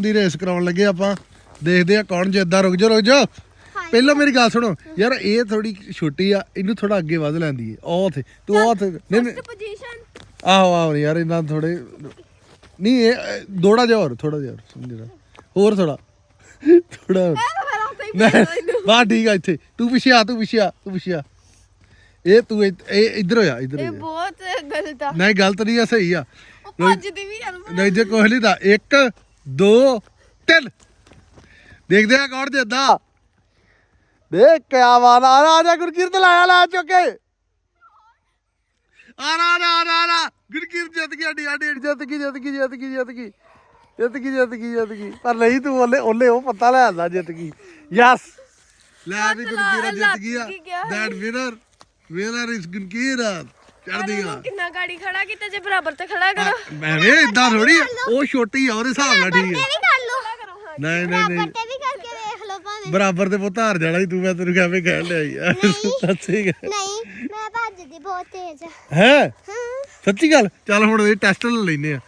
ਦੀ race ਕਰਾਉਣ ਲੱਗੇ ਆਪਾਂ। ਦੇਖਦੇ ਆ ਕੌਣ ਜਿੱਦਾਂ ਰੁਕ ਜਾ ਰੁਕ ਜਾ ਪਹਿਲਾਂ ਮੇਰੀ ਗੱਲ ਸੁਣੋ। ਯਾਰ ਇਹ ਥੋੜੀ ਛੋਟੀ ਆ। ਇਹਨੂੰ ਥੋੜਾ ਅੱਗੇ ਵੱਧ ਲੈਂਦੀ ਹੈ ਉਹ ਤੇ ਤੂੰ ਉਹ ਤੇ ਨਹੀਂ ਨਹੀਂ। ਪੋਜੀਸ਼ਨ ਆਹੋ ਆਹੋ ਯਾਰ ਇਹਨਾਂ ਥੋੜੇ ਨਹੀਂ ਇਹ ਥੋੜਾ ਜਿਹਾ ਹੋਰ ਥੋੜਾ ਜਿਹਾ ਹੋਰ ਸਮਝ ਲੈ। ਹੋਰ ਥੋੜਾ ਥੋੜਾ ਵਾਹ ਠੀਕ ਆ ਇੱਥੇ। ਤੂੰ ਪਿੱਛੇ ਆ ਤੂੰ ਪਿੱਛੇ ਆ ਤੂੰ ਪਿੱਛੇ ਆ। ਇਹ ਤੂੰ ਇਹ ਇੱਧਰ ਹੋ ਜਾ ਇੱਧਰ ਇਹ ਬਹੁਤ ਗਲਤ ਆ। ਨਹੀਂ ਗਲਤ ਨਹੀਂ ਆ ਸਹੀ ਆ। ਭੱਜਦੀ ਵੀ ਨਹੀਂ ਜੇ ਨਹੀਂ ਦਾ 1 2 3 ਦੇਖਦੇ ਆ ਕੌਣ ਜਿੱਦਾਂ। ਦੇਖ ਕਿਆ ਵਾਲਾ ਆ। ਜਾ, ਆ ਜਾ ਗੁਰਕੀਰਤ ਲਾਇਆ ਲਾ ਚੁੱਕੇ ਆ ਰਾ ਰਾ ਰਾ ਰਾ। ਗੁਰਕੀਰਤ ਜਿੱਤ ਗਈ ਅੱਡੀ ਅੱਡੀ ਜਿੱਤ ਗਈ ਜਿੱਤ ਗਈ ਜਿੱਤ ਗਈ ਜਿੱਤ ਗਈ। ਜਿੱਤ ਗਈ ਜਿੱਤ ਗਈ ਜਿੱਤ ਗਈ। ਪਰ ਨਹੀਂ ਤੂੰ ਉਹਲੇ ਉਹਲੇ ਉਹ ਪੱਤਾ ਲੈ ਆਂਦਾ ਜਿੱਤ ਗਈ। ਯਸ। ਲੈ ਵੀ ਗੁਰਕੀਰਤ ਜਿੱਤ ਗਈ ਆ। ਕੀ ਗਿਆ that winner winner is Gurkirat. ਚੜਦੀ ਆ। ਕਿੰਨਾ ਗਾੜੀ ਖੜਾ ਕੀਤਾ ਜੇ ਬਰਾਬਰ ਤੇ ਖੜਾ ਕਰੋ। ਮੈਂ ਵੀ ਇਦਾਂ ਥੋੜੀ ਆ ਉਹ ਛੋਟੀ ਆ ਉਹਦੇ ਹਿਸਾਬ ਨਾਲ ਠੀਕ ਹੈ ਵੀ ਕਰ ਲਓ। ਨਹੀਂ ਨਹੀਂ ਨਹੀਂ। ਤੇ ਵੀ ਕਰਕੇ ਵੇਖ ਲਓ ਭਾਵੇਂ। ਬਰਾਬਰ ਤੇ ਪੁੱਤ ਹਾਰ ਜਾਣਾ ਸੀ ਤੂੰ ਮੈਂ ਤੈਨੂੰ ਕਿਵੇਂ ਕਹਿਣ ਲਿਆ ਯਾਰ ਸੱਚੀ ਗੱਲ। ਨਹੀਂ ਮੈਂ ਭੱਜਦੀ ਬਹੁਤ ਤੇਜ਼ ਆ। ਹੈ? ਹਾਂ। ਸੱਚੀ ਗੱਲ ਚੱਲ ਹੁਣ ਇਹ ਟੈਸਟ ਲੈ ਲੈਨੇ ਆ।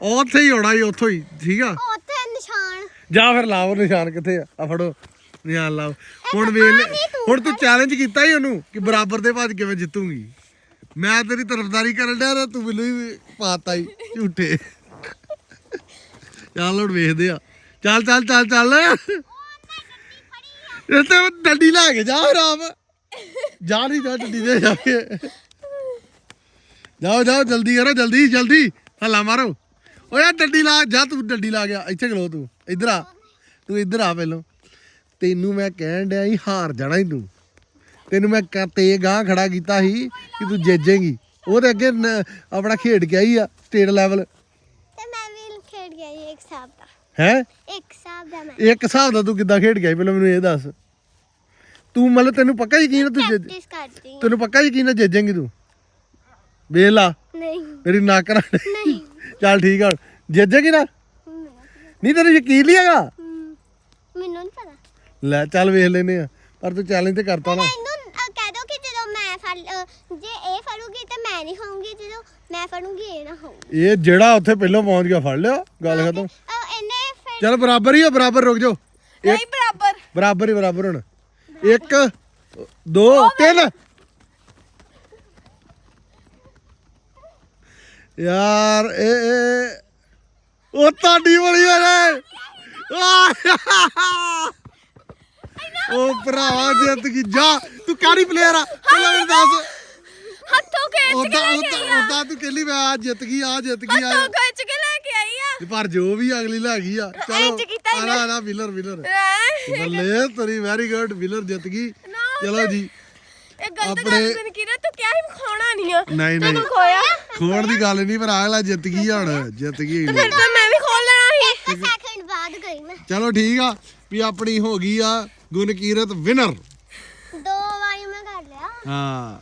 ਉੱਥੇ ਹੀ ਹੋਣਾ ਹੀ ਉੱਥੋਂ ਹੀ ਠੀਕ ਆ? ਉੱਥੇ ਨਿਸ਼ਾਨ। ਜਾ ਫਿਰ ਲਾਓ ਨਿਸ਼ਾਨ ਕਿੱਥੇ ਆ? ਆ ਫੜੋ ਨਿਸ਼ਾਨ ਲਾਓ। ਹੁਣ ਵੇਖ ਲੈ ਹੁਣ ਤੂੰ ਚੈਲੰਜ ਕੀਤਾ ਹੀ ਉਹਨੂੰ ਕਿ ਬਰਾਬਰ ਦੇ ਭੱਜ ਕਿਵੇਂ ਜਿੱਤੂਗੀ। ਮੈਂ ਤੇਰੀ ਤਰਫਦਾਰੀ ਕਰਨ ਡਿਆ ਤੇ ਤੂੰ ਮੈਨੂੰ ਹੀ ਪਾਤਾ ਹੀ ਝੂਠੇ। ਚੱਲ ਹੁਣ ਵੇਖਦੇ ਆ। ਚੱਲ ਚੱਲ ਚੱਲ ਚੱਲ। ਇਹ ਤੇ ਡੰਡੀ ਲੈ ਕੇ ਜਾ ਆਰਾਮ। ਜਾ ਨਹੀਂ ਜਾ ਡੰਡੀ ਦੇ ਜਾ ਕੇ। ਜਾਓ ਜਾਓ ਜਲਦੀ ਕਰੋ ਜਲਦੀ ਜਲਦੀ। ਹੱਲਾ ਮਾਰੋ। ਓਏ ਡੰਡੀ ਲਾ ਜਾ ਤੂੰ ਡੰਡੀ ਲਾ ਗਿਆ ਇੱਥੇ ਖਲੋ ਤੂੰ। ਇੱਧਰ ਆ। ਤੂੰ ਇੱਧਰ ਆ ਪਹਿਲੋਂ। ਤੈਨੂੰ ਮੈਂ ਕਹਿਣ ਡਿਆ ਸੀ ਹਾਰ ਜਾਣਾ ਹੀ ਤੂੰ। ਤੈਨੂੰ ਮੈਂ ਤੇ ਗਾਂ ਖੜਾ ਕੀਤਾ ਸੀ ਕਿ ਤੂੰ ਜਿੱਜੇਂਗੀ। ਉਹਦੇ ਅੱਗੇ ਆਪਣਾ ਖੇਡ ਕੇ ਆਈ ਆ ਸਟੇਟ ਲੈਵਲ ਤੇ ਮੈਂ ਵੀ ਖੇਡ ਗਿਆ ਜੀ ਇੱਕ ਹਿਸਾਬ ਦਾ। ਹੈ? ਇੱਕ ਹਿਸਾਬ ਦਾ ਮੈਂ। ਇੱਕ ਹਿਸਾਬ ਦਾ ਤੂੰ ਕਿੱਦਾਂ ਖੇਡ ਗਿਆ ਪਹਿਲਾਂ ਮੈਨੂੰ ਇਹ ਦੱਸ। ਤੂੰ ਮਤਲਬ ਤੈਨੂੰ ਪੱਕਾ ਯਕੀਨ ਆ ਤੂੰ ਜਿੱਤ ਪ੍ਰੈਕਟਿਸ ਕਰਦੀ ਹਾਂ। ਤੈਨੂੰ ਪੱਕਾ ਯਕੀਨ ਆ ਜਿੱਜੇਂਗੀ ਤੂੰ? ਵੇਖ ਲਾ। ਨਹੀਂ। ਤੇਰੀ ਨੱਕ ਨਾ ਨਹੀਂ। ਚੱਲ ਠੀਕ ਆ ਜਿੱਜੇਗੀ ਨਾ? ਨਹੀਂ ਤੈਨੂੰ ਯਕੀਨ ਨਹੀਂ ਹੈਗਾ? ਹਮ, ਮੈਨੂੰ ਨਹੀਂ ਪਤਾ। ਲੈ ਚੱਲ ਵੇਖ ਲੈਨੇ ਆ। ਪਰ ਤੂੰ ਚੈਲੰਜ ਤੇ ਕਰਤਾ ਨਾ ਮੈਨੂੰ ਅ, ਕਹਿ ਦੋ ਕਿ ਜਦੋਂ ਮੈਂ ਫੜ ਅ, ਜੇ ਇਹ ਫੜੂਗੀ ਤਾਂ ਮੈਂ ਨਹੀਂ ਹੋਊਂਗੀ ਜਦੋਂ ਮੈਂ ਫੜੂੰਗੀ ਇਹ ਨਾ ਹੋਊ ਇਹ ਜਿਹੜਾ ਉੱਥੇ ਪਹਿਲਾਂ ਪਹੁੰਚ ਗਿਆ ਫੜ ਲਿਆ ਗੱਲ ਖਤਮ। ਅ, ਇਹਨੇ ਫਿਰ ਚੱਲ ਬਰਾਬਰ ਹੀ ਆ ਬਰਾਬਰ ਰੁਕ ਜਾਓ। ਨਹੀਂ ਬਰਾਬਰ। ਬਰਾਬਰ ਹੀ ਬਰਾਬਰ ਹੁਣ। ਇੱਕ ਦੋ ਤਿੰਨ। ਯਾਰ ਇਹ ਇਹ ਉਹ ਤੁਹਾਡੀ ਵਾਲੀ ਵਾਲੇ ਉਹ ਭਰਾਵਾ ਜਿੱਤ ਗਈ। ਜਾ ਤੂੰ ਕਾੜੀ ਪਲੇਅਰ ਆ? ਪਹਿਲਾਂ ਮੈਨੂੰ ਦੱਸ। ਹੱਥੋਂ ਖਿੱਚ ਕੇ ਉਦਾਂ ਲੈ ਕੇ ਆਈ ਆ। ਉਦਾਂ ਤੂੰ ਕਹਿੰਦੀ ਮੈਂ ਆ ਜਿੱਤ ਗਈ ਆ ਜਿੱਤ ਗਈ ਆ ਹੱਥੋਂ ਖਿੱਚ ਕੇ ਲੈ ਕੇ ਆਈ ਆ। ਪਰ ਜੋ ਵੀ ਅਗਲੀ ਲੈ ਗਈ ਆ ਚਲੋ ਇੰਝ ਕੀਤਾ ਆਲਾ ਵਿਲਰ ਵਿਲਰ। ਹੈਂ? ਬੱਲੇ ਤੇਰੀ ਵੈਰੀ ਗੁੱਡ ਵਿਲਰ ਜਿੱਤ ਗਈ। ਨਾ, ਚਲੋ ਜੀ। ਇਹ ਗਲਤ ਆਪਣੇ- ਗੱਲ ਤੈਨੂੰ ਕਿਹਾ ਤੂੰ ਕਿਹਾ ਹੀ ਖਾਣਾ ਨਹੀਂ ਆ। ਨਹੀਂ ਨਹੀਂ। ਤੂੰ ਖੋਇਆ? ਖੋਣ ਦੀ ਗੱਲ ਨਹੀਂ ਪਰ ਅਗਲਾ ਜਿੱਤ ਗਈ ਆ ਹੁਣ ਜਿੱਤ ਗਈ ਫਿਰ ਤਾਂ ਮੈਂ ਵੀ ਖੋਲ ਲੈਣਾ ਸੀ। ਇੱਕ ਸੈਕਿੰਡ ਬਾਅਦ ਗਈ ਮੈਂ। ਚਲੋ ਠੀਕ ਆ ਵੀ ਆਪਣੀ ਹੋ ਗਈ ਆ ਗੁਨਕੀਰਤ ਵਿਨਰ ਦੋ ਵਾਰੀ ਮੈਂ ਕਰ ਲਿਆ। ਹਾਂ।